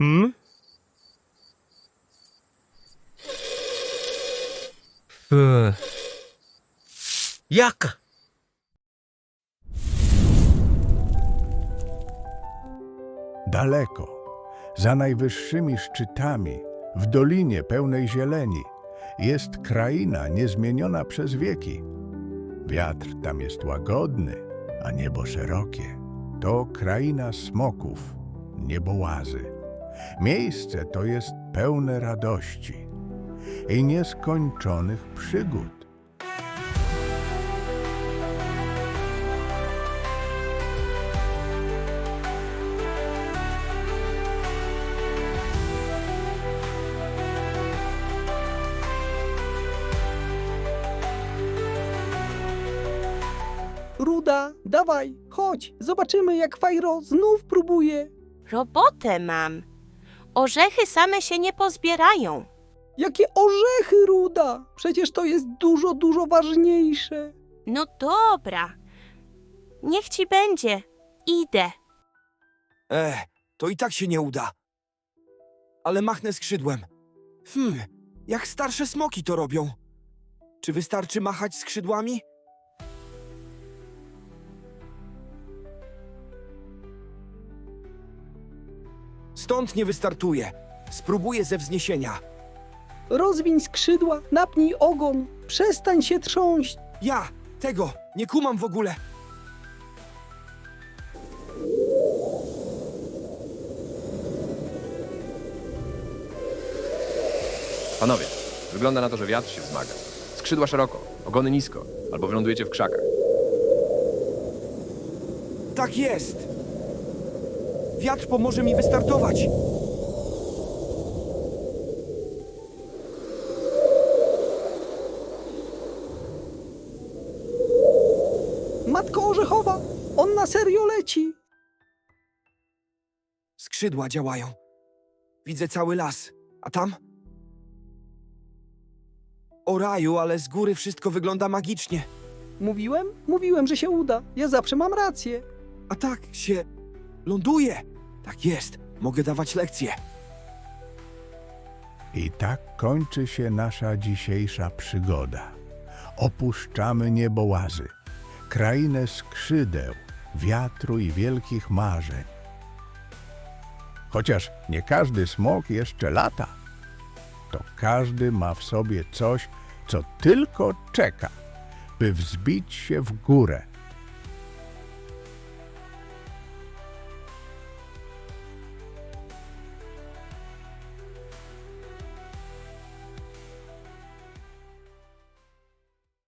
Hmm? F. Jaka? Daleko, za najwyższymi szczytami, w dolinie pełnej zieleni, jest kraina niezmieniona przez wieki. Wiatr tam jest łagodny, a niebo szerokie. To kraina smoków, niebołazy. Miejsce to jest pełne radości i nieskończonych przygód. Ruda, dawaj, chodź, zobaczymy jak Fajro znów próbuje. Robotę mam. Orzechy same się nie pozbierają. Jakie orzechy, Ruda! Przecież to jest dużo, dużo ważniejsze. No dobra. Niech ci będzie. Idę. E, to i tak się nie uda. Ale machnę skrzydłem. Hmm, jak starsze smoki to robią. Czy wystarczy machać skrzydłami? Stąd nie wystartuje. Spróbuję ze wzniesienia. Rozwiń skrzydła, napnij ogon, przestań się trząść. Ja! Tego! Nie kumam w ogóle! Panowie, wygląda na to, że wiatr się wzmaga. Skrzydła szeroko, ogony nisko, albo wylądujecie w krzakach. Tak jest! Wiatr pomoże mi wystartować. Matko orzechowa, on na serio leci. Skrzydła działają. Widzę cały las. A tam? O raju, ale z góry wszystko wygląda magicznie. Mówiłem? Mówiłem, że się uda. Ja zawsze mam rację. A tak się ląduje. Tak jest. Mogę dawać lekcje. I tak kończy się nasza dzisiejsza przygoda. Opuszczamy niebołazy, krainę skrzydeł, wiatru i wielkich marzeń. Chociaż nie każdy smok jeszcze lata, to każdy ma w sobie coś, co tylko czeka, by wzbić się w górę